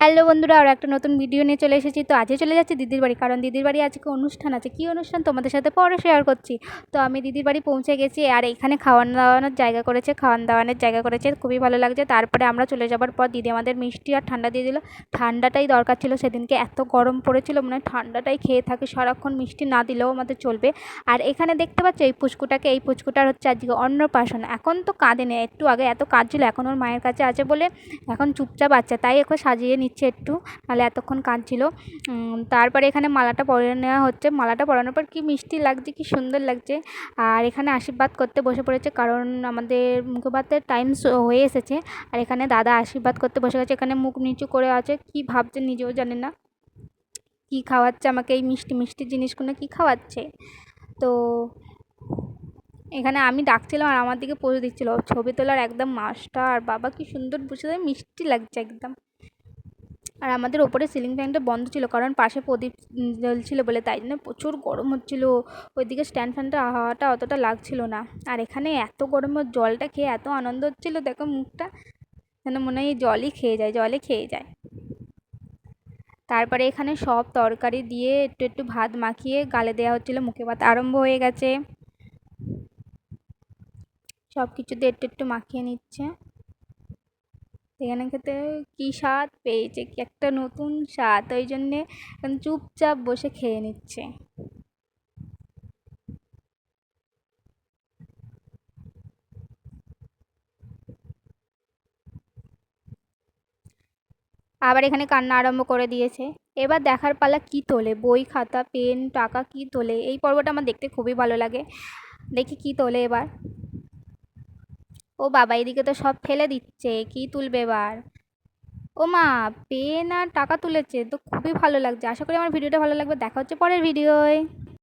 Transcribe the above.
Hello বন্ধুরা, আর একটা নতুন ভিডিও নিয়ে চলে এসেছি। তো আজকে চলে যাচ্ছি দিদির বাড়ি। কারণ দিদির বাড়ি আজকে অনুষ্ঠান আছে। কী অনুষ্ঠান? তোমাদের সাথে পরে শেয়ার করছি। তো আমি দিদির বাড়ি পৌঁছে গেছি আর এখানে খাওয়ান দাওয়ানোর জায়গা করেছে, খাওয়ান দাওয়ানোর জায়গা করেছে। খুবই ভালো লাগছে। তারপরে আমরা চলে যাবার পর দিদি আমাদের মিষ্টি আর ঠান্ডা দিয়ে দিল। ঠান্ডাটাই দরকার ছিল সেদিনকে। এত গরম পড়েছিল মানে ঠান্ডাটাই খেয়ে থাকে। সারাক্ষণ মিষ্টি না দিলেও আমাদের চলবে। আর এখানে দেখতে পাচ্ছ, এই পুচকুটাকে, এই পুচকুটার হচ্ছে আজকে অন্নপ্রাশন। এখন তো কাঁদে নেই একটু আগে এত কাঁদছিল, এখন ওর মায়ের কাছে আছে বলে এখন চুপচাপ আছে। তাই এখন সাজিয়ে নিচ্ছে একটু, নাহলে এতক্ষণ কাঁদছিল। তারপরে এখানে মালাটা পরে নেওয়া হচ্ছে। মালাটা পরানোর পর কী মিষ্টি লাগছে, কী সুন্দর লাগছে। আর এখানে আশীর্বাদ করতে বসে পড়েছে কারণ আমাদের মুখে ভাতের টাইম হয়ে এসেছে। আর এখানে দাদা আশীর্বাদ করতে বসে গেছে। এখানে মুখ নিচু করে আছে। কী ভাবছে নিজেও জানে না। কী খাওয়াচ্ছে আমাকে এই মিষ্টি মিষ্টি জিনিসগুলো, কী খাওয়াচ্ছে? তো এখানে আমি ডাকছিলাম আর আমার দিকে পোজ দিচ্ছিল। ছবি তোলার একদম মাস্টার বাবা কি সুন্দর বসে মিষ্টি লাগছে একদম। আর আমাদের ওপরে সিলিং ফ্যানটা বন্ধ ছিল, কারণ পাশে প্রদীপ জ্বলছিল বলে, তাই জন্য প্রচুর গরম হচ্ছিল। ওইদিকে স্ট্যান্ড ফ্যানটা হাওয়াটা অতটা লাগছিল না। আর এখানে এত গরমের জলটা খেয়ে এত আনন্দ হচ্ছিল, দেখো মুখটা যেন মনে হয় জলই খেয়ে যায় জলে খেয়ে যায়। তারপরে এখানে সব তরকারি দিয়ে একটু একটু ভাত মাখিয়ে গালে দেওয়া হচ্ছিল, মুখে ভাত আরম্ভ হয়ে গেছে। সব কিছুতে একটু একটু মাখিয়ে নিচ্ছে। এখানে খেতে কী স্বাদ পেয়েছে? কি একটা নতুন স্বাদ? ওই জন্যে চুপচাপ বসে খেয়ে নিচ্ছে। আবার এখানে কান্না আরম্ভ করে দিয়েছে। এবার দেখার পালা কি তোলে? বই, খাতা, পেন, টাকা কি তোলে? এই পর্বটা আমার দেখতে খুবই ভালো লাগে। দেখি কি তোলে এবার। ও বাবা, এদিকে তো সব ফেলে দিচ্ছে, কি তুলবে এবার? ও মা, পেন আর টাকা তুলেছে, তো খুবই ভালো লাগছে। আশা করি আমার ভিডিওটা ভালো লাগবে। দেখা হচ্ছে পরের ভিডিওয়।